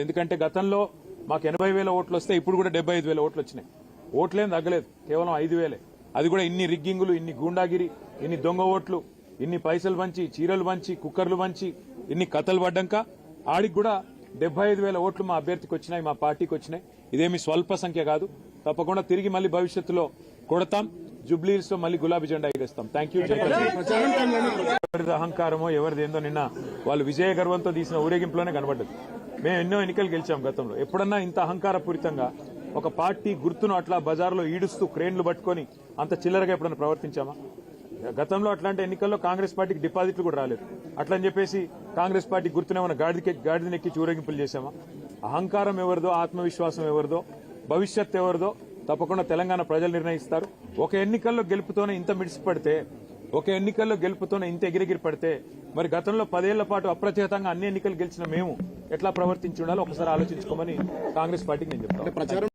ఎందుకంటే గతంలో మాకు ఎనభై వేల ఓట్లు వస్తే ఇప్పుడు కూడా డెబ్బై ఐదు వేల ఓట్లు వచ్చినాయి. ఓట్లేం తగ్గలేదు. కేవలం ఐదు వేలే. అది కూడా ఇన్ని రిగ్గింగులు ఇన్ని గూండాగిరి ఇన్ని దొంగ ఓట్లు ఇన్ని పైసలు పంచి చీరలు పంచి కుక్కర్లు పంచి ఇన్ని కథలు పడ్డాక ఆడికి కూడా డెబ్బై ఐదు వేల ఓట్లు మా అభ్యర్థికి వచ్చినాయి మా పార్టీకి వచ్చినాయి. ఇదేమి స్వల్ప సంఖ్య కాదు. తప్పకుండా తిరిగి మళ్ళీ భవిష్యత్తులో కొడతాం. జుబ్లీస్లో మళ్ళీ గులాబీ జెండా ఎగరేస్తాం. థ్యాంక్ యూ ఎవరిది అహంకారమో ఎవరిది ఏందో నిన్న వాళ్ళు విజయ గర్వంతో తీసిన ఊరేగింపులోనే కనబడ్డది. మేము ఎన్నో ఎన్నికలు గెలిచాం గతంలో. ఎప్పుడన్నా ఇంత అహంకారపూరితంగా ఒక పార్టీ గుర్తును అట్లా బజార్లో ఈడుస్తూ క్రేన్లు పట్టుకొని అంత చిల్లరగా ఎప్పుడన్నా ప్రవర్తించామా? గతంలో అట్లాంటి ఎన్నికల్లో కాంగ్రెస్ పార్టీకి డిపాజిట్లు కూడా రాలేదు. అట్లని చెప్పేసి కాంగ్రెస్ పార్టీ గుర్తునేమన్నా గాడిదకి గాడిదనెక్కి ఊరేగింపులు చేశామా? అహంకారం ఎవరిదో ఆత్మవిశ్వాసం ఎవరిదో భవిష్యత్ ఎవరిదో తప్పకుండా తెలంగాణ ప్రజలు నిర్ణయిస్తారు. ఒక ఎన్నికల్లో గెలుపుతోనే ఇంత మిడిసిపడితే ఒక ఎన్నికల్లో గెలుపుతోనే ఇంత ఎగిరెగిరి పడితే మరి గతంలో పదేళ్ళ పాటు అప్రచేతంగా అన్ని ఎన్నికలు గెలిచిన మేము ఎట్లా ప్రవర్తించి ఉండాలో ఒకసారి ఆలోచించుకోమని కాంగ్రెస్ పార్టీకి నేను చెప్తాను ప్రచారం